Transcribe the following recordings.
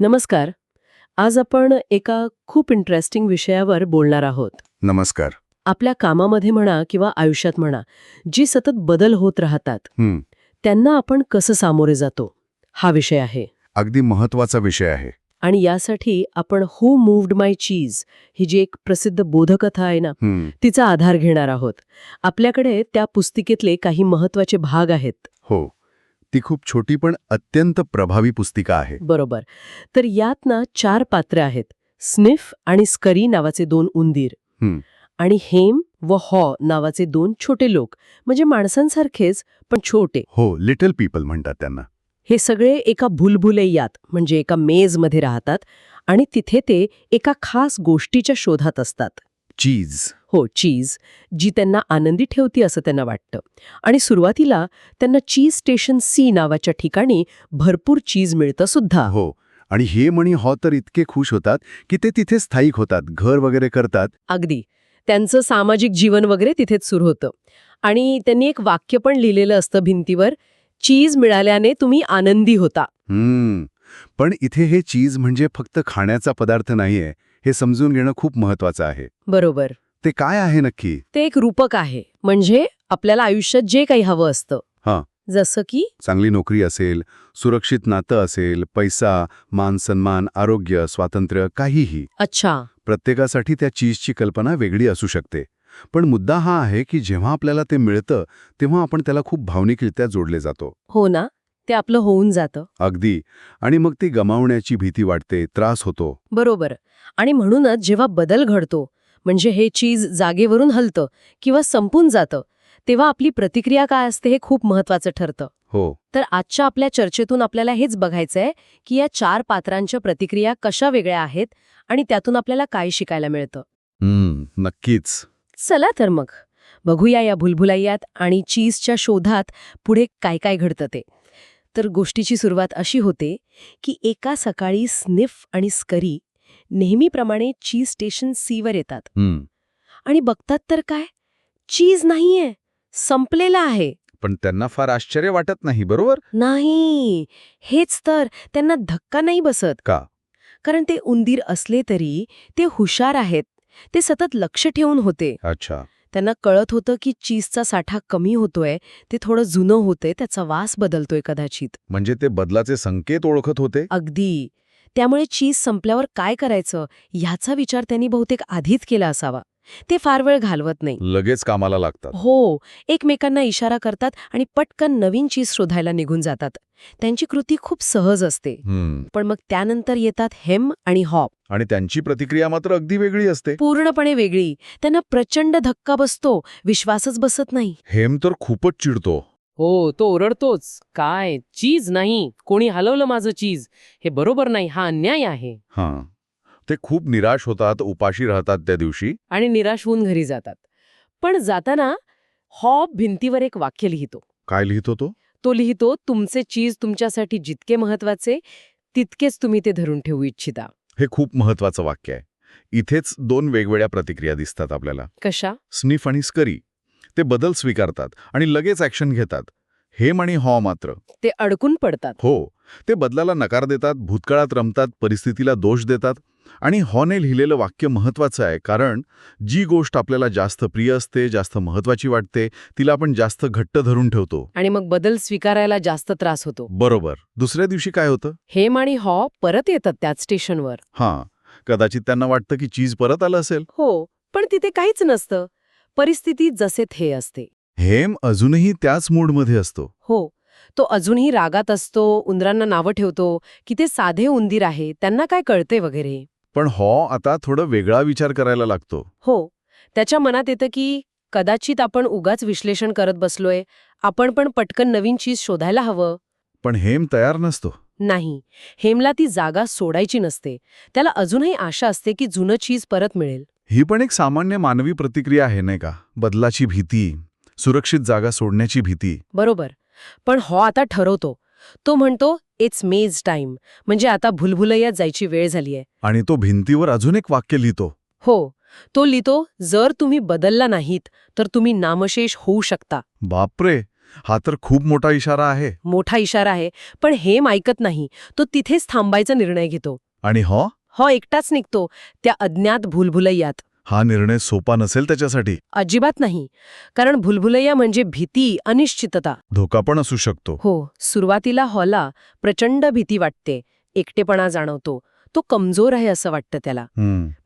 नमस्कार. आज आपण एका खूप इंटरेस्टिंग विषयावर बोलणार आहोत. नमस्कार. आपल्या कामामध्ये म्हणा किंवा आयुष्यात म्हणा जी सतत बदल होत राहतात हं, त्यांना आपण कसं सामोरे जातो? हा विषय आहे. अगदी महत्त्वाचा विषय आहे. आणि यासाठी आपण हू मूव्ड माय चीज ही जी एक प्रसिद्ध बोधकथा आहे ना हं, तिचा आधार घेणार आहोत. आपल्याकडे त्या पुस्तिकेतले काही महत्त्वाचे भाग आहेत. हो. ती खूप छोटी पण अत्यंत प्रभावी पुस्तिका आहे. बरोबर. तर यात ना चार पात्रे आहेत. स्निफ आणि स्करी नावाचे दोन उंदीर. हं. आणि हेम व हॉ नावाचे दोन छोटे लोक. म्हणजे माणसांसारखेच पण छोटे. हो लिटल पीपल म्हणतात त्यांना. हे सगळे एका भुलभुलैयात म्हणजे एका मेजमध्ये राहतात आणि तिथे ते एका खास गोष्टीच्या शोधात असतात. चीज. हो चीज जी त्यांना आनंदी ठेवती असं त्यांना वाटतं. आणि सुरुवातीला त्यांना चीज स्टेशन सी नावाच्या ठिकाणी भरपूर चीज मिळतं सुद्धा हो आणि हे म्हणी हॉ तर इतके खुश होतात की ते तिथे स्थायिक होतात घर वगैरे करतात. अगदी. त्यांचं सामाजिक जीवन वगैरे तिथेच सुरू होतं. आणि त्यांनी एक वाक्य पण लिहिलेलं असतं भिंतीवर चीज मिळाल्याने तुम्ही आनंदी होता. हम्म. पण इथे हे चीज म्हणजे फक्त खाण्याचा पदार्थ नाहीये. हे समजून घेणं खूप महत्वाचं आहे. बरोबर. ते काय आहे नक्की? ते एक रूपक आहे. म्हणजे आपल्याला आयुष्यात जे काही हवं असतं. हां. जसं की? चांगली नोकरी असेल सुरक्षित नातं असेल पैसा मान सन्मान आरोग्य स्वातंत्र्य काहीही. अच्छा. प्रत्येकासाठी त्या चीजची कल्पना वेगळी असू शकते. पण मुद्दा हा आहे की जेव्हा आपल्याला ते मिळतं तेव्हा आपण त्याला खूप भावनिकरित्या जोडले जातो. हो ना. ते आपलं होऊन जातं. अगदी. आणि मग ती गमावण्याची भीती वाटते त्रास होतो. बरोबर. आणि म्हणूनच जेव्हा बदल घडतो म्हणजे हे चीज जागेवरून हलतं किंवा संपून जातं तेव्हा आपली प्रतिक्रिया काय असते हे खूप महत्वाचं ठरतं. हो. तर आजच्या आपल्या चर्चेतून आपल्याला हेच बघायचंय की या चार पात्रांच्या प्रतिक्रिया कशा वेगळ्या आहेत आणि त्यातून आपल्याला काय शिकायला मिळतं. नक्कीच. चला तर मग. बघूया या भुलभुलाईयात आणि चीजच्या शोधात पुढे काय काय घडतं ते. तर गोष्टीची सुरुवात अशी होते की एका सकाळी स्निफ आणि स्करी नेहमीप्रमाणे चीज स्टेशन सीवर येतात. आणि बघतात तर काय? चीज नाहीये. संपलेला आहे. पण त्यांना फार आश्चर्य वाटत नाही बरोबर? नाही. हेच तर त्यांना धक्का नाही बसत. का? कारण ते उंदीर असले तरी ते हुशार आहेत. ते सतत लक्ष ठेवून होते. अच्छा. त्यांना कळत होतं की चीजचा साठा कमी होतोय ते थोडं जुनं होतंय त्याचा वास बदलतोय कदाचित. म्हणजे ते बदलाचे संकेत ओळखत होते? अगदी. त्यामुळे चीज संपल्यावर काय करायचं? ह्याचा विचार त्यांनी बहुतेक आधीच केला असावा. ते फार वेळ घालवत नाही. लगेच कामाला लागतात. हो एकमेकांना इशारा करतात आणि पटकन नवीन चीज शोधायला निघून जातात. त्यांची कृती खूप सहज असते. हम्म. पण मग त्यानंतर येतात हेम आणि हॉप. आणि त्यांची प्रतिक्रिया मात्र अगदी वेगळी असते. पूर्णपणे वेगळी. त्यांना प्रचंड धक्का बसतो विश्वासच बसत नाही. हेम तर खूपच चिडतो. हो तो ओरडतोच. काय? चीज नाही. कोणी हलवलं माझं चीज? हे बरोबर नाही. हा अन्याय आहे. हां. ते खूप निराश होतात उपाशी राहतात त्या दिवशी. आणि निराश होऊन घरी जातात. पण जाताना हॉब भिंतीवर एक वाक्य लिहितो. काय लिहितो तो? तो लिहितो तुमचे चीज तुमच्यासाठी जितके महत्त्वाचे तितकेच तुम्ही ते धरून ठेवू इच्छिता. हे खूप महत्वाचं वाक्य आहे. इथेच दोन वेगवेगळ्या प्रतिक्रिया दिसतात आपल्याला. कशा? स्निफ आणि स्करी. ते बदल स्वीकारतात आणि लगेच ॲक्शन घेतात. हेम आणि हॉ मात्र. ते अडकून पडतात. हो. ते बदलाला नकार देतात भूतकाळात रमतात परिस्थितीला दोष देतात. आणि हॉने लिहिलेलं वाक्य महत्वाचं आहे कारण जी गोष्ट आपल्याला जास्त प्रिय असते जास्त महत्वाची वाटते तिला आपण जास्त घट्ट धरून ठेवतो. आणि मग बदल स्वीकारायला जास्त त्रास होतो. बरोबर. दुसऱ्या दिवशी काय होतं? हेम आणि हॉ परत येतात त्याच स्टेशनवर. हां. कदाचित त्यांना वाटतं की चीज परत आलं असेल. हो पण तिथे काहीच नसतं. परिस्थिती जसे थे असते. हेम अजूनही त्याच मूडमध्ये असतो. हो. तो अजूनही रागात असतो उंदरांना नावं ठेवतो की ते साधे उंदीर आहे त्यांना काय कळते वगैरे? पण हॉ आता थोडं वेगळा विचार करायला लागतो. हो त्याच्या मनात येतं की कदाचित आपण उगाच विश्लेषण करत बसलोय आपण पण पटकन नवीन चीज शोधायला हवं. पण हेम तयार नसतो. नाही हेमला ती जागा सोडायची नसते. त्याला अजूनही आशा असते की जुनं चीज परत मिळेल. ही पण एक सामान्य मानवी प्रतिक्रिया आहे नाही का? बदलाची भीती सुरक्षित जागा सोडण्याची भीती. बरोबर. पण हॉ आता ठरवतो. तो म्हणतो इट्स मेज टाइम म्हणजे आता भुलभुलैयात जायची वेळ झालीय. आणि तो भिंतीवर अजून एक वाक्य लिहितो. हो तो लिहितो जर तुम्ही बदलला नाहीत तर तुम्ही नामशेष होऊ शकता. बापरे हा तर खूप मोठा इशारा आहे. मोठा इशारा आहे पण हेम ऐकत नाही. तो तिथेच थांबायचा निर्णय घेतो. आणि हो? हो एकटाच निघतो त्या अज्ञात भुलभुलैयात. हा निर्णय सोपा नसेल त्याच्यासाठी. अजिबात नाही. कारण भुलभुलैया म्हणजे भीती अनिश्चितता. धोका पण असू शकतो. हो सुरुवातीला हॉला प्रचंड भीती वाटते. एकटेपणा जाणवतो. तो कमजोर आहे असं वाटतं त्याला.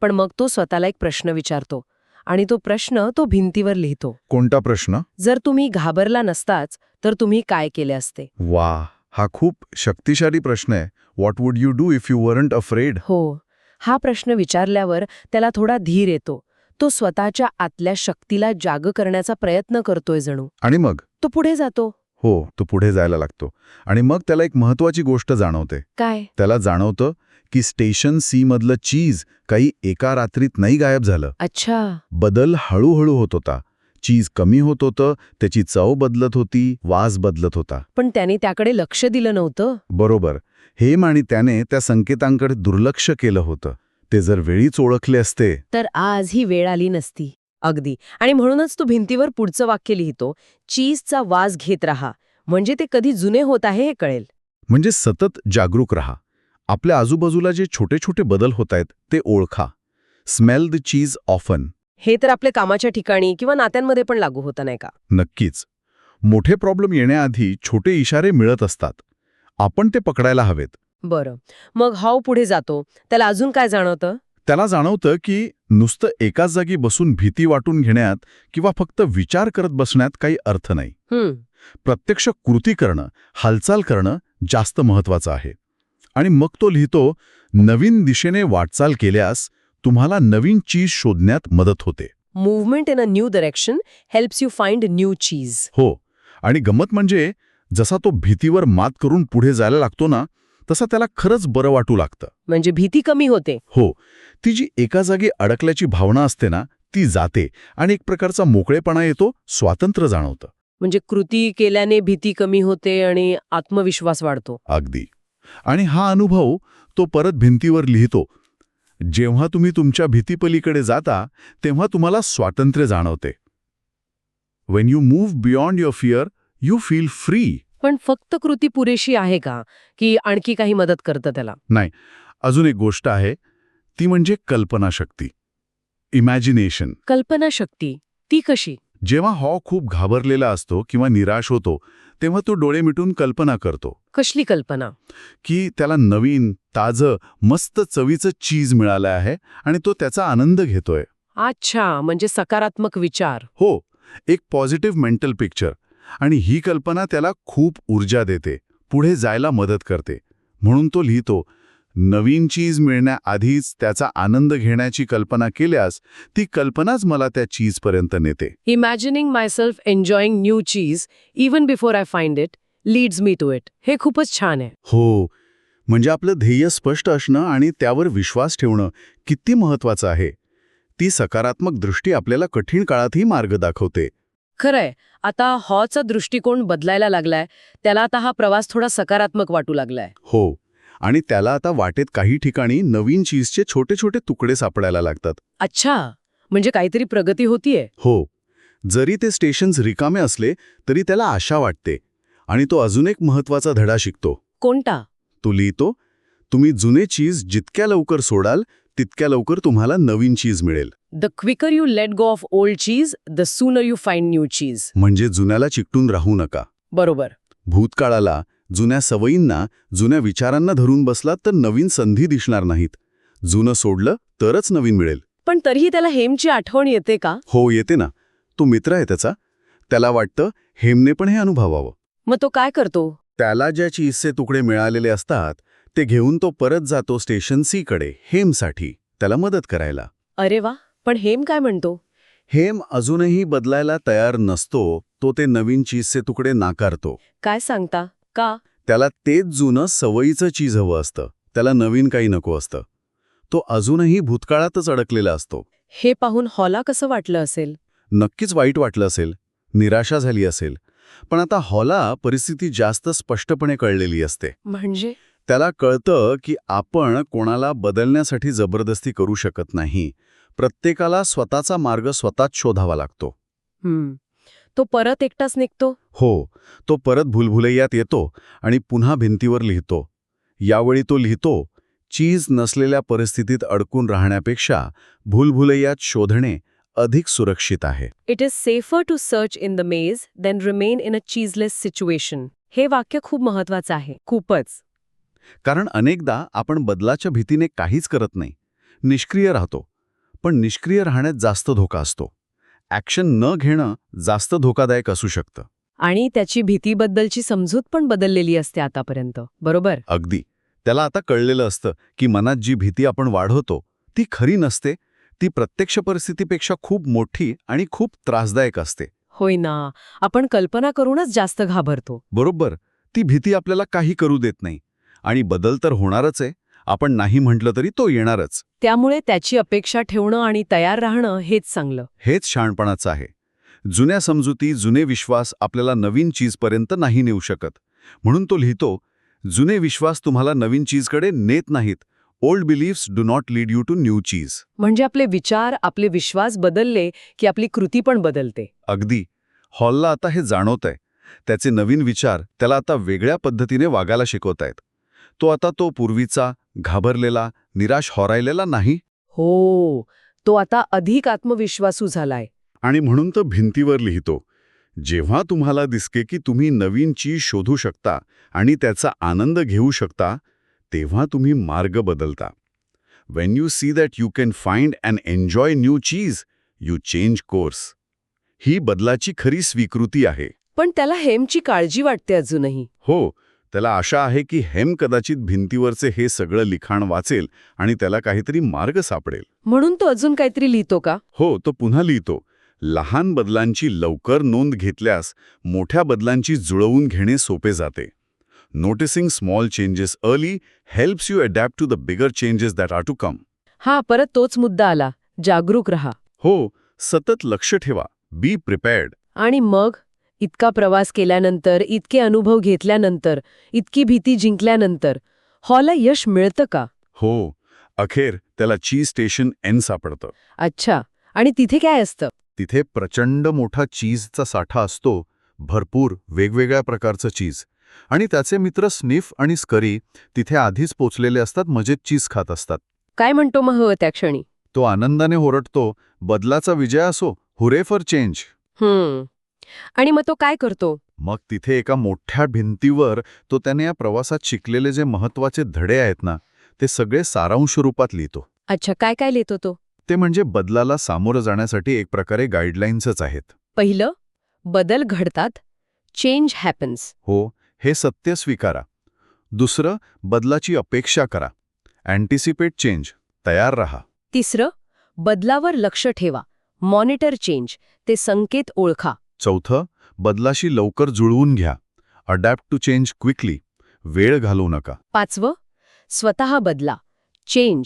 पण मग तो स्वतःला एक प्रश्न विचारतो. आणि तो प्रश्न तो भिंतीवर लिहितो. कोणता प्रश्न? जर तुम्ही घाबरला नसताच तर तुम्ही काय केले असते? वा हा खूप शक्तिशाली प्रश्न आहे. What would you do if you weren't afraid हो. हा प्रश्न विचारल्यावर त्याला थोडा धीर येतो. तो स्वतःच्या आतल्या शक्तीला जाग करण्याचा प्रयत्न करतोय जणू. आणि मग? तो पुढे जातो. हो तो पुढे जायला लागतो. आणि मग त्याला एक महत्वाची गोष्ट जाणवते. काय? त्याला जाणवतं की स्टेशन सी मधलं चीज काही एका रात्रीत नाही गायब झालं. अच्छा. बदल हळूहळू होत होता. चीज कमी होत होतं त्याची चव बदलत होती वास बदलत होता. पण त्याने त्याकडे लक्ष दिलं नव्हतं? बरोबर. हेम आणि त्याने त्या संकेतांकडे दुर्लक्ष केलं होतं. ते जर वेळीच ओळखले असते. तर आज ही वेळ आली नसती. अगदी. आणि म्हणूनच तो भिंतीवर पुढचं वाक्य लिहितो. चीजचा वास घेत राहा. म्हणजे ते कधी जुने होत आहे हे कळेल. म्हणजे सतत जागरूक रहा. आपल्या आजूबाजूला जे छोटे छोटे बदल होत आहेत ते ओळखा. Smell the cheese often. हे तर आपल्या कामाच्या ठिकाणी किंवा नात्यांमध्ये पण लागू होतं नाही का? नक्कीच. मोठे प्रॉब्लेम येण्याआधी छोटे इशारे मिळत असतात. आपण ते पकडायला हवेत. बरं. मग हाव पुढे जातो. त्याला अजून काय जाणवतं? त्याला जाणवतं की नुसतं एकाच जागी बसून भीती वाटून घेण्यात किंवा फक्त विचार करत बसण्यात काही अर्थ नाही. प्रत्यक्ष कृती करणं हालचाल करणं जास्त महत्वाचं आहे. आणि मग तो लिहितो नवीन दिशेने वाटचाल केल्यास तुम्हाला नवीन चीज शोधण्यात मदत होते. Movement in a new direction helps you find new cheese हो. आणि गंमत म्हणजे जसा तो भीतीवर मात करून पुढे जायला लागतो ना तसा त्याला खरंच बरं वाटू लागतं. म्हणजे भीती कमी होते. हो ती जी एका जागी अडकल्याची भावना असते ना ती जाते आणि एक प्रकारचा मोकळेपणा येतो स्वातंत्र्य जाणवतं. म्हणजे कृती केल्याने भीती कमी होते आणि आत्मविश्वास वाढतो. अगदी. आणि हा अनुभव तो परत भिंतीवर लिहितो. जेव्हा तुम्ही तुमच्या भीतीपलीकडे जाता तेव्हा तुम्हाला स्वातंत्र्य जाणवते. When you move beyond your fear you feel free पण फक्त कृती पुरेशी आहे का? की आणखी काही मदत करतं त्याला? अजून एक गोष्ट आहे. ती म्हणजे कल्पनाशक्ती. इमॅजिनेशन कल्पनाशक्ती. ती कशी? जेव्हा हॉ खूप घाबरलेला असतो किंवा निराश होतो तेव्हा तो डोळे मिटून कल्पना करतो. कसली कल्पना? की त्याला नवीन ताजं मस्त चवीचं चीज मिळालं आहे आणि तो त्याचा आनंद घेतोय. अच्छा म्हणजे सकारात्मक विचार. हो एक पॉझिटिव्ह मेंटल पिक्चर आणि ही कल्पना त्याला खूप ऊर्जा देते पुढे जायला मदत करते. म्हणून तो लिहितो नवीन चीज मिळण्याआधीच त्याचा आनंद घेण्याची कल्पना केल्यास ती कल्पनाच मला त्या चीजपर्यंत नेते. Imagining my self enjoying new cheese even before I find it leads me to it हे खूपच छान आहे. हो. म्हणजे आपलं ध्येय स्पष्ट असणं आणि त्यावर विश्वास ठेवणं किती महत्वाचं आहे. ती सकारात्मक दृष्टी आपल्याला कठीण काळातही मार्ग दाखवते. खरंय. आता हॉचा दृष्टिकोन बदलायला लागलाय. त्याला आता हा प्रवास थोडा सकारात्मक वाटू लागलाय. हो. आणि त्याला आता वाटेत काही ठिकाणी नवीन चीजचे छोटे छोटे तुकडे सापडायला लागतात. अच्छा. म्हणजे काहीतरी प्रगती होतीये. हो. जरी ते स्टेशन्स रिकामे असले तरी त्याला आशा वाटते. आणि तो अजून एक महत्त्वाचा धडा शिकतो. कोणता? तो लिहितो तुम्ही जुने चीज जितक्या लवकर सोडाल तितक्या लवकर तुम्हाला नवीन चीज मिळेल. The quicker you let go of old cheese the sooner you find new cheese म्हणजे जुन्याला चिकटून राहू नका. बरोबर. भूतकाळाला जुन्या सवयींना जुन्या विचारांना धरून बसलात तर नवीन संधी दिसणार नाहीत. जुनं सोडलं तरच नवीन मिळेल. पण तरीही त्याला हेमची आठवण येते का? हो येते ना. तो मित्र आहे त्याचा. त्याला वाटतं हेमने पण हे अनुभवावं. मग तो काय करतो? त्याला ज्या चीजचे तुकडे मिळालेले असतात ते घेऊन तो परत जातो स्टेशन सी कडे हेमसाठी. त्याला मदत करायला. अरे वा पण हेम काय म्हणतो? हेम अजूनही बदलायला तयार नसतो तो ते नवीन चीजचे तुकडे नाकारतो. काय सांगता? का? त्याला तेच जुनं सवयीचं चीज हवं असतं. त्याला नवीन काही नको असतं. तो अजूनही भूतकाळातच अडकलेला असतो. हे पाहून हॉला कसं वाटलं असेल? नक्कीच वाईट वाटलं असेल. निराशा झाली असेल. पण आता हॉला परिस्थिती जास्त स्पष्टपणे कळलेली असते. म्हणजे? त्याला कळतं की आपण कोणाला बदलण्यासाठी जबरदस्ती करू शकत नाही. प्रत्येकाला स्वतःचा मार्ग स्वतःच शोधावा लागतो. हम्म. तो परत एकटाच निघतो? हो. तो परत भुलभुलैयात येतो आणि पुन्हा भिंतीवर लिहितो. यावेळी तो लिहितो चीज नसलेल्या परिस्थितीत अडकून राहण्यापेक्षा भुलभुलैयात शोधणे अधिक सुरक्षित आहे. It is safer to search in the maze than remain in a cheeseless situation हे वाक्य खूप महत्वाचं आहे. खूपच. कारण अनेकदा आपण बदलाच्या भीतीने काहीच करत नाही. निष्क्रिय राहतो. पण निष्क्रिय राहण्यात जास्त धोका असतो. ॲक्शन न घेणं जास्त धोकादायक असू शकतं. आणि त्याची भीतीबद्दलची समजूत पण बदललेली असते आतापर्यंत. बरोबर? अगदी. त्याला आता कळलेलं असतं की मनात जी भीती आपण वाढवतो ती खरी नसते ती प्रत्यक्ष परिस्थितीपेक्षा खूप मोठी आणि खूप त्रासदायक असते. होय ना. आपण कल्पना करूनच जास्त घाबरतो. बरोबर. ती भीती आपल्याला काही करू देत नाही. आणि बदल तर होणारच आहे. आपण नाही म्हटलं तरी तो येणारच. त्यामुळे त्याची अपेक्षा ठेवणं आणि तयार राहणं हेच चांगलं. हेच शहाणपणाचं आहे. जुन्या समजुती जुने विश्वास आपल्याला नवीन चीजपर्यंत नाही नेऊ शकत. म्हणून तो लिहितो जुने विश्वास तुम्हाला नवीन चीजकडे नेत नाहीत. Old beliefs do not lead you to new cheese. म्हणजे आपले विचार आपले विश्वास बदलले की आपली कृती पण बदलते. अगदी. हॉलला आता हे जाणवत आहे त्याचे नवीन विचार त्याला आता वेगळ्या पद्धतीने वागायला शिकवत आहेत तो आता तो पूर्वीचा घाबरलेला निराश होरायलेला नाही? हो तो आता अधिक आत्मविश्वासू झालाय. आणि म्हणून तो भिंतीवर लिहितो जेव्हा तुम्हाला दिसके की तुम्ही नवीन चीज शोधू शकता आणि त्याचा आनंद घेऊ शकता तेव्हा तुम्ही मार्ग बदलता. When you see that you can find and enjoy new cheese you change course ही बदलाची खरी स्वीकृती आहे. पण त्याला हेमची काळजी वाटते अजूनही. हो त्याला आशा आहे की हेम कदाचित भिंतीवरचे हे सगळं लिखाण वाचेल आणि त्याला काहीतरी मार्ग सापडेल. म्हणून तो अजून काहीतरी लिहितो का? हो तो पुन्हा लिहितो. लहान बदलांची लवकर नोंद घेतल्यास मोठ्या बदलांची जुळवून घेणे सोपे जाते. Noticing small changes early helps you adapt to the bigger changes that are to come हा परत तोच मुद्दा आला. जागरूक रहा. हो सतत लक्ष ठेवा. बी प्रिपेअर्ड आणि मग? इतका प्रवास केल्यानंतर इतके अनुभव घेतल्यानंतर इतकी भीती जिंकल्यानंतर हॉला यश मिळतं का? हो. अखेर त्याला चीज स्टेशन एन सापडतं. अच्छा. आणि तिथे काय असतं? तिथे प्रचंड मोठा चीजचा साठा असतो भरपूर वेगवेगळ्या प्रकारचं चीज. आणि त्याचे मित्र स्निफ आणि स्करी तिथे आधीच पोचलेले असतात मजेत चीज खात असतात. काय म्हणतो मग हो त्या क्षणी? तो आनंदाने ओरडतो बदलाचा विजय असो हुरे फॉर चेंज. हम्म. आणि मग तो काय करतो? मग तिथे एका मोठ्या भिंतीवर तो त्याने या प्रवासात शिकलेले जे महत्त्वाचे धडे आहेत ना ते सगळे सारांश रूपात लिहितो. अच्छा काय काय लिहितो तो? ते म्हणजे बदलाला सामोरं जाण्यासाठी एक प्रकारे गाईडलाईन्सच आहेत. पहिलं बदल घडतात चेंज हॅपन्स हो हे सत्य स्वीकारा. दुसरं बदलाची अपेक्षा करा. अँटिसिपेट चेंज तयार रहा. तिसरं बदलावर लक्ष ठेवा मॉनिटर चेंज ते संकेत ओळखा. चौथं बदलाशी लवकर जुळवून घ्या. अडॅप्ट टू चेंज क्विकली वेळ घालवू नका. पाचवं स्वतः बदला. चेंज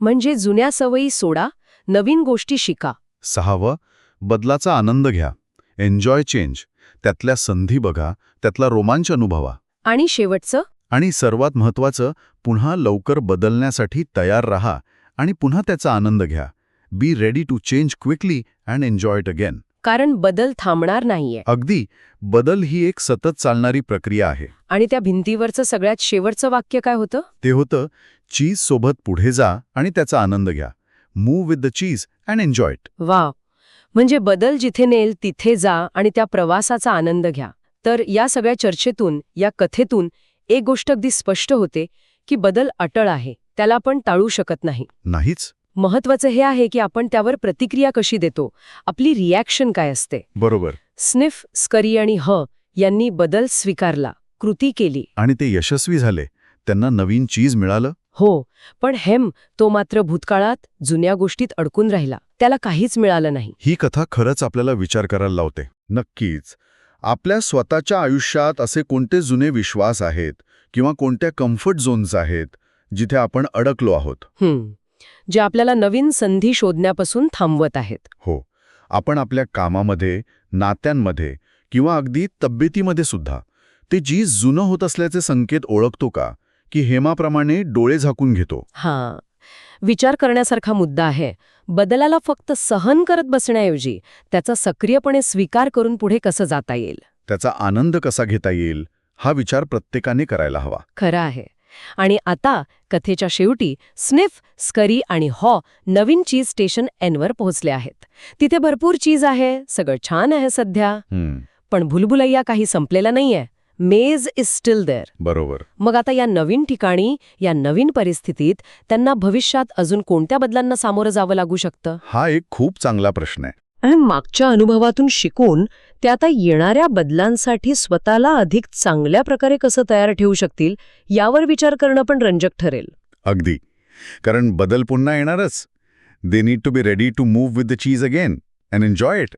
म्हणजे जुन्या सवयी सोडा नवीन गोष्टी शिका. सहावं बदलाचा आनंद घ्या. एन्जॉय चेंज त्यातल्या संधी बघा त्यातला रोमांच अनुभवा. आणि शेवटचं? आणि सर्वात महत्त्वाचं पुन्हा लवकर बदलण्यासाठी तयार रहा आणि पुन्हा त्याचा आनंद घ्या. Be ready to change quickly and enjoy it again कारण बदल थांबणार नाहीये. अगदी बदल ही एक सतत चालणारी प्रक्रिया आहे. आणि त्या भिंतीवरचं सगळ्यात शेवटचं वाक्य काय होतं? ते होतं चीज सोबत पुढे जा आणि त्याचा आनंद घ्या. Move with the cheese and enjoy it वा म्हणजे बदल जिथे नेल तिथे जा आणि त्या प्रवासाचा आनंद घ्या. तर या सगळ्या चर्चेतून या कथेतून एक गोष्ट अगदी स्पष्ट होते की बदल अटळ आहे. त्याला आपण टाळू शकत नाही. नाहीच. महत्वाचं हे आहे की आपण त्यावर प्रतिक्रिया कशी देतो. आपली रिॲक्शन काय असते. बरोबर. स्निफ स्करी आणि ह यांनी बदल स्वीकारला कृती केली. आणि ते यशस्वी झाले. त्यांना नवीन चीज मिळालं? हो पण हेम तो मात्र भूतकाळात जुन्या गोष्टीत अडकून राहिला. त्याला काहीच मिळालं नाही. ही कथा खरंच आपल्याला विचार करायला लावते. नक्कीच. आपल्या स्वतःच्या आयुष्यात असे कोणते जुने विश्वास आहेत किंवा कोणत्या कम्फर्ट झोन्स आहेत जिथे आपण अडकलो आहोत? हम्म. जे आपल्याला नवीन संधी शोधण्यापासून थांबवत आहेत. हो. आपण आपल्या कामामध्ये नात्यांमध्ये किंवा अगदी तब्येतीमध्ये सुद्धा ते जी जुनं होत असल्याचे संकेत ओळखतो का? की हेमाप्रमाणे डोळे झाकून घेतो? हां. विचार करण्यासारखा मुद्दा आहे. बदलाला फक्त सहन करत बसण्याऐवजी त्याचा सक्रियपणे स्वीकार करून पुढे कसं जाता येईल? त्याचा आनंद कसा घेता येईल? हा विचार प्रत्येकाने करायला हवा. खरं आहे. आणि आता कथेच्या शेवटी स्निफ स्करी आणि हॉ नवीन चीज स्टेशन एनवर पोहोचले आहेत. तिथे भरपूर चीज आहे सगळं छान आहे सध्या. पण भुलभुलैया काही संपलेला नाहीये. मेज इज स्टील देअर. बरोबर. मग आता या नवीन ठिकाणी या नवीन परिस्थितीत त्यांना भविष्यात अजून कोणत्या बदलांना सामोरं जावं लागू शकतं? हा एक खूप चांगला प्रश्न आहे. आणि मागच्या अनुभवातून शिकून ते आता येणाऱ्या बदलांसाठी स्वतःला अधिक चांगल्या प्रकारे कसं तयार ठेवू शकतील यावर विचार करणं पण रंजक ठरेल. अगदी. कारण बदल पुन्हा येणारच. They need to be ready to move with the cheese again and enjoy it